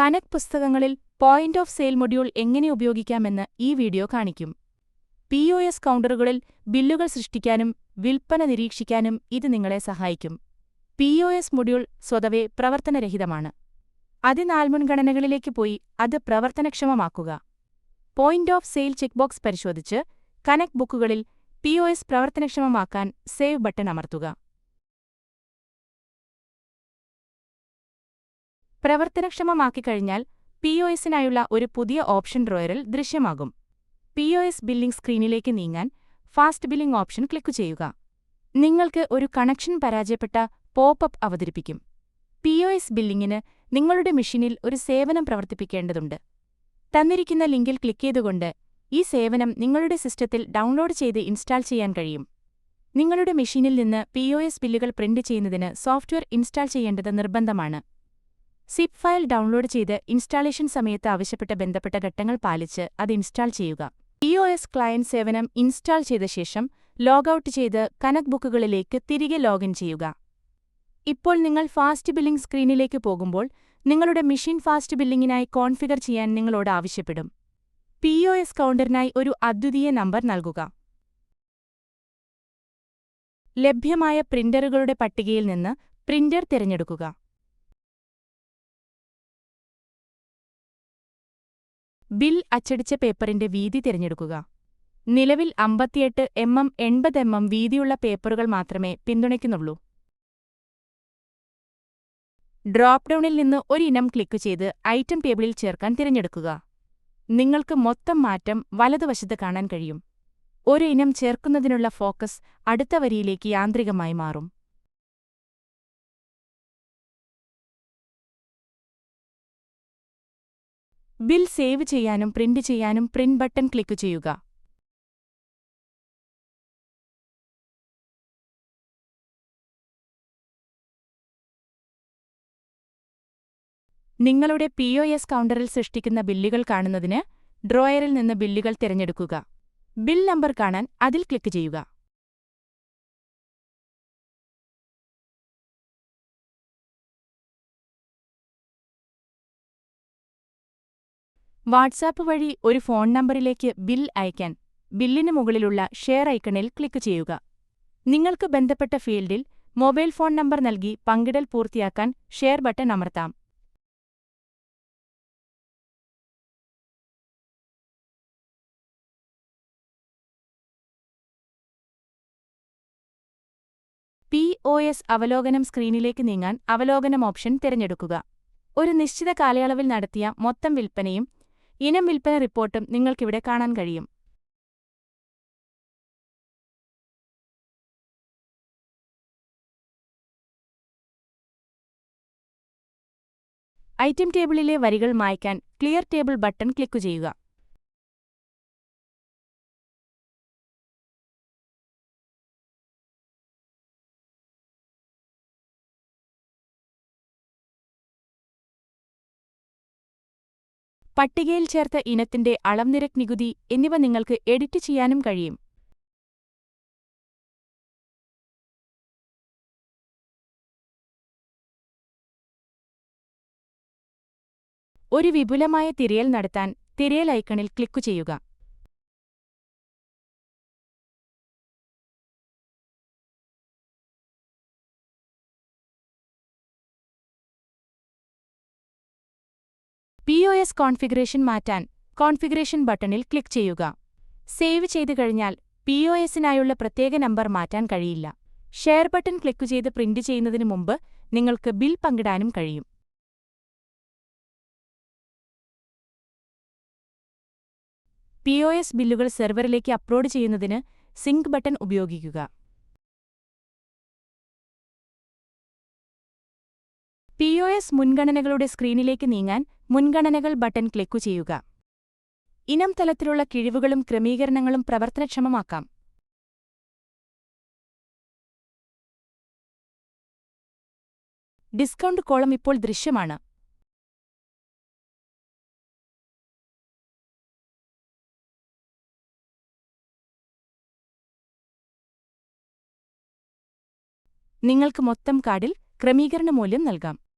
കനക് പുസ്തകങ്ങളിൽ point of sale module എങ്ങനെ ഉപയോഗിക്കാമെന്ന് ഈ വീഡിയോ കാണിക്കും. പി ഒ എസ് കൗണ്ടറുകളിൽ ബില്ലുകൾ സൃഷ്ടിക്കാനും വിൽപ്പന നിരീക്ഷിക്കാനും ഇത് നിങ്ങളെ സഹായിക്കും. പി ഒ എസ് മൊഡ്യൂൾ സ്വതവേ പ്രവർത്തനരഹിതമാണ്. അതിനാൽമുൻഗണനകളിലേക്ക് പോയി അത് പ്രവർത്തനക്ഷമമാക്കുക. Point of sale check box പരിശോധിച്ച് കനക് ബുക്കുകളിൽ പി ഒ എസ് പ്രവർത്തനക്ഷമമാക്കാൻ സേവ് ബട്ടൺ അമർത്തുക. പ്രവർത്തനക്ഷമമാക്കിക്കഴിഞ്ഞാൽ പി ഒ എസിനായുള്ള ഒരു പുതിയ ഓപ്ഷൻ ഡ്രോയറിൽ ദൃശ്യമാകും. പി ഒ എസ് ബില്ലിംഗ് സ്ക്രീനിലേക്ക് നീങ്ങാൻ ഫാസ്റ്റ് ബില്ലിംഗ് ഓപ്ഷൻ ക്ലിക്ക് ചെയ്യുക. നിങ്ങൾക്ക് ഒരു കണക്ഷൻ പരാജയപ്പെട്ട പോപ്പ് അവതരിപ്പിക്കും. പി ഒ എസ് ബില്ലിംഗിന് നിങ്ങളുടെ മെഷീനിൽ ഒരു സേവനം പ്രവർത്തിപ്പിക്കേണ്ടതുണ്ട്. തന്നിരിക്കുന്ന ലിങ്കിൽ ക്ലിക്ക് ചെയ്തുകൊണ്ട് ഈ സേവനം നിങ്ങളുടെ സിസ്റ്റത്തിൽ ഡൗൺലോഡ് ചെയ്ത് ഇൻസ്റ്റാൾ ചെയ്യാൻ കഴിയും. നിങ്ങളുടെ മെഷീനിൽ നിന്ന് പി ബില്ലുകൾ പ്രിന്റ് ചെയ്യുന്നതിന് സോഫ്റ്റ്വെയർ ഇൻസ്റ്റാൾ ചെയ്യേണ്ടത് നിർബന്ധമാണ്. സിപ്പ് ഫയൽ ഡൗൺലോഡ് ചെയ്ത് ഇൻസ്റ്റാളേഷൻ സമയത്ത് ആവശ്യപ്പെട്ട ബന്ധപ്പെട്ട ഘട്ടങ്ങൾ പാലിച്ച് അത് ഇൻസ്റ്റാൾ ചെയ്യുക. ഇ ഒ എസ് ക്ലയന്റ് സേവനം ഇൻസ്റ്റാൾ ചെയ്ത ശേഷം ലോഗൌട്ട് ചെയ്ത് കനക് ബുക്കുകളിലേക്ക് തിരികെ ലോഗിൻ ചെയ്യുക. ഇപ്പോൾ നിങ്ങൾ ഫാസ്റ്റ് ബില്ലിംഗ് സ്ക്രീനിലേക്ക് പോകുമ്പോൾ നിങ്ങളുടെ മെഷീൻ ഫാസ്റ്റ് ബില്ലിംഗിനായി കോൺഫിഗർ ചെയ്യാൻ നിങ്ങളോട് ആവശ്യപ്പെടും. പി ഒ എസ് കൗണ്ടറിനായി ഒരു അദ്വിതീയ നമ്പർ നൽകുക. ലഭ്യമായ പ്രിന്ററുകളുടെ പട്ടികയിൽ നിന്ന് പ്രിന്റർ തിരഞ്ഞെടുക്കുക. ബിൽ അച്ചടിച്ച പേപ്പറിന്റെ വീതി തിരഞ്ഞെടുക്കുക. നിലവിൽ അമ്പത്തിയെട്ട് എം എം എൺപത് എം എം വീതിയുള്ള പേപ്പറുകൾ മാത്രമേ പിന്തുണയ്ക്കുന്നുള്ളൂ. ഡ്രോപ്പ് ഡൗണിൽ നിന്ന് ഇനം ക്ലിക്ക് ചെയ്ത് ഐറ്റം ടേബിളിൽ ചേർക്കാൻ തിരഞ്ഞെടുക്കുക. നിങ്ങൾക്ക് മൊത്തം മാറ്റം വലതുവശത്ത് കാണാൻ കഴിയും. ഒരു ഇനം ചേർക്കുന്നതിനുള്ള ഫോക്കസ് അടുത്ത വരിയിലേക്ക് യാന്ത്രികമായി മാറും. ബിൽ സേവ് ചെയ്യാനും പ്രിന്റ് ചെയ്യാനും പ്രിന്റ് ബട്ടൺ ക്ലിക്ക് ചെയ്യുക. നിങ്ങളുടെ പി ഒ എസ് കൗണ്ടറിൽ സൃഷ്ടിക്കുന്ന ബില്ലുകൾ കാണുന്നതിന് ഡ്രോയറിൽ നിന്ന് ബില്ലുകൾ തിരഞ്ഞെടുക്കുക. ബിൽ നമ്പർ കാണാൻ അതിൽ ക്ലിക്ക് ചെയ്യുക. വാട്സാപ്പ് വഴി ഒരു ഫോൺ നമ്പറിലേക്ക് ബിൽ അയയ്ക്കാൻ ബില്ലിന് മുകളിലുള്ള ഷെയർ ഐക്കണിൽ ക്ലിക്ക് ചെയ്യുക. നിങ്ങൾക്ക് ബന്ധപ്പെട്ട ഫീൽഡിൽ മൊബൈൽ ഫോൺ നമ്പർ നൽകി പങ്കിടൽ പൂർത്തിയാക്കാൻ ഷെയർ ബട്ടൺ അമർത്താം. പി ഒ എസ് അവലോകനം സ്ക്രീനിലേക്ക് നീങ്ങാൻ അവലോകനം ഓപ്ഷൻ തിരഞ്ഞെടുക്കുക. ഒരു നിശ്ചിത കാലയളവിൽ നടത്തിയ മൊത്തം വിൽപ്പനയും ഇനം വിൽപ്പന റിപ്പോർട്ടും നിങ്ങൾക്കിവിടെ കാണാൻ കഴിയും. ഐറ്റം ടേബിളിലെ വരികൾ മായ്ക്കാൻ ക്ലിയർ ടേബിൾ ബട്ടൺ ക്ലിക്ക് പട്ടികയിൽ ചേർത്ത ഇനത്തിന്റെ അളംനിരക്ക് നികുതി എന്നിവ നിങ്ങൾക്ക് എഡിറ്റ് ചെയ്യാനും കഴിയും. ഒരു വിപുലമായ തിരയൽ നടത്താൻ തിരയൽ ഐക്കണിൽ ക്ലിക്കു എസ് കോൺഫിഗറേഷൻ മാറ്റാൻ കോൺഫിഗറേഷൻ ബട്ടണിൽ ക്ലിക്ക് ചെയ്യുക. സേവ് ചെയ്തു കഴിഞ്ഞാൽ പി ഒ എസിനായുള്ള പ്രത്യേക നമ്പർ മാറ്റാൻ കഴിയില്ല. ഷെയർ ബട്ടൺ ക്ലിക്ക് ചെയ്ത് പ്രിന്റ് ചെയ്യുന്നതിന് മുമ്പ് നിങ്ങൾക്ക് ബിൽ പങ്കിടാനും കഴിയും. പി ഒ എസ് ബില്ലുകൾ സെർവറിലേക്ക് അപ്ലോഡ് ചെയ്യുന്നതിന് സിങ്ക് ബട്ടൺ ഉപയോഗിക്കുക. പി ഒ എസ് മുൻഗണനകളുടെ സ്ക്രീനിലേക്ക് നീങ്ങാൻ മുൻഗണനകൾ ബട്ടൺ ക്ലിക്കു ചെയ്യുക. ഇനം തലത്തിലുള്ള കിഴിവുകളും ക്രമീകരണങ്ങളും പ്രവർത്തനക്ഷമമാക്കാം. ഡിസ്കൗണ്ട് കോളം ഇപ്പോൾ ദൃശ്യമാണ്. നിങ്ങൾക്ക് മൊത്തം കാർഡിൽ ക്രമീകരണ മൂല്യം നൽകാം.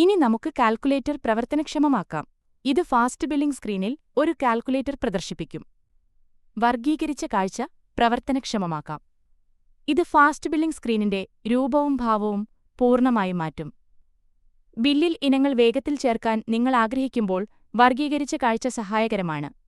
ഇനി നമുക്ക് കാൽക്കുലേറ്റർ പ്രവർത്തനക്ഷമമാക്കാം. ഇത് ഫാസ്റ്റ് ബില്ലിംഗ് സ്ക്രീനിൽ ഒരു കാൽക്കുലേറ്റർ പ്രദർശിപ്പിക്കും. വർഗീകരിച്ച കാഴ്ച പ്രവർത്തനക്ഷമമാക്കാം. ഇത് ഫാസ്റ്റ് ബില്ലിംഗ് സ്ക്രീനിന്റെ രൂപവും ഭാവവും പൂർണമായും മാറ്റും. ബില്ലിൽ ഇനങ്ങൾ വേഗത്തിൽ ചേർക്കാൻ നിങ്ങൾ ആഗ്രഹിക്കുമ്പോൾ വർഗീകരിച്ച കാഴ്ച സഹായകരമാണ്.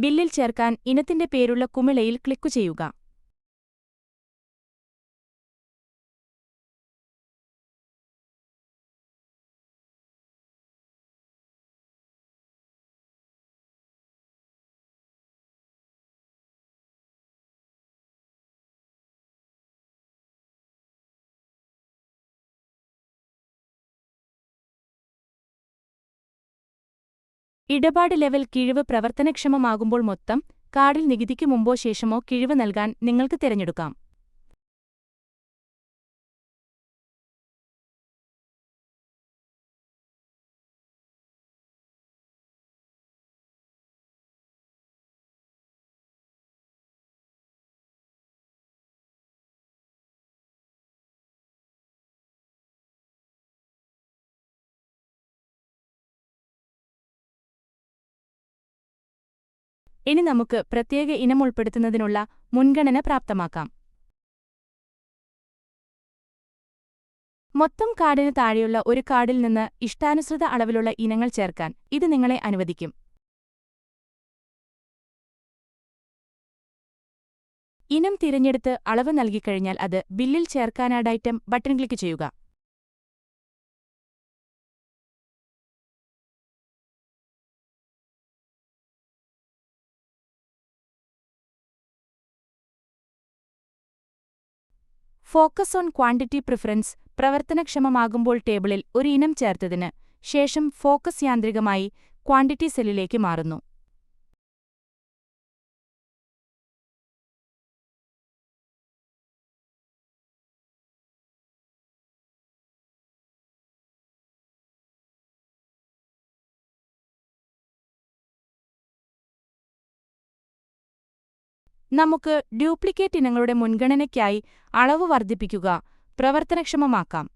ബില്ലിൽ ചേർക്കാൻ ഇനത്തിന്റെ പേരുള്ള കുമിളയിൽ ക്ലിക്കു ഇടപാട് ലെവൽ കിഴിവ് പ്രവർത്തനക്ഷമമാകുമ്പോൾ മൊത്തം കാർഡിൽ നികുതിക്ക് മുമ്പോ ശേഷമോ കിഴിവ് നൽകാൻ നിങ്ങൾക്ക് തിരഞ്ഞെടുക്കാം. ഇനി നമുക്ക് പ്രത്യേക ഇനം ഉൾപ്പെടുത്തുന്നതിനുള്ള മുൻഗണന പ്രാപ്തമാക്കാം. മൊത്തം കാർഡിന് താഴെയുള്ള ഒരു കാർഡിൽ നിന്ന് ഇഷ്ടാനുസൃത അളവിലുള്ള ഇനങ്ങൾ ചേർക്കാൻ ഇത് നിങ്ങളെ അനുവദിക്കും. ഇനം തിരഞ്ഞെടുത്ത് അളവ് നൽകിക്കഴിഞ്ഞാൽ അത് ബില്ലിൽ ചേർക്കാനാഡൈറ്റം ബട്ടൺ ക്ലിക്ക് ചെയ്യുക. ഫോക്കസ് ഓൺ ക്വാണ്ടിറ്റി പ്രിഫറൻസ് പ്രവർത്തനക്ഷമമാകുമ്പോൾ ടേബിളിൽ ഒരു ഇനം ചേർത്തതിന് ശേഷം ഫോക്കസ് യാന്ത്രികമായി ക്വാണ്ടിറ്റി സെല്ലിലേക്ക് മാറുന്നു. നമുക്ക് ഡ്യൂപ്ലിക്കേറ്റ് ഇനങ്ങളുടെ മുൻഗണനയ്ക്കായി അളവ് വർദ്ധിപ്പിക്കുക പ്രവർത്തനക്ഷമമാക്കാം.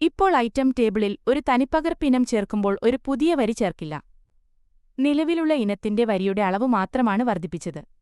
ഇപ്പോൾ ഐറ്റം ടേബിളിൽ ഒരു തനിപ്പകർപ്പ് ഇനം ചേർക്കുമ്പോൾ ഒരു പുതിയ വരി ചേർക്കില്ല. നിലവിലുള്ള ഇനത്തിന്റെ വരിയുടെ അളവ് മാത്രമാണ് വർദ്ധിപ്പിച്ചത്.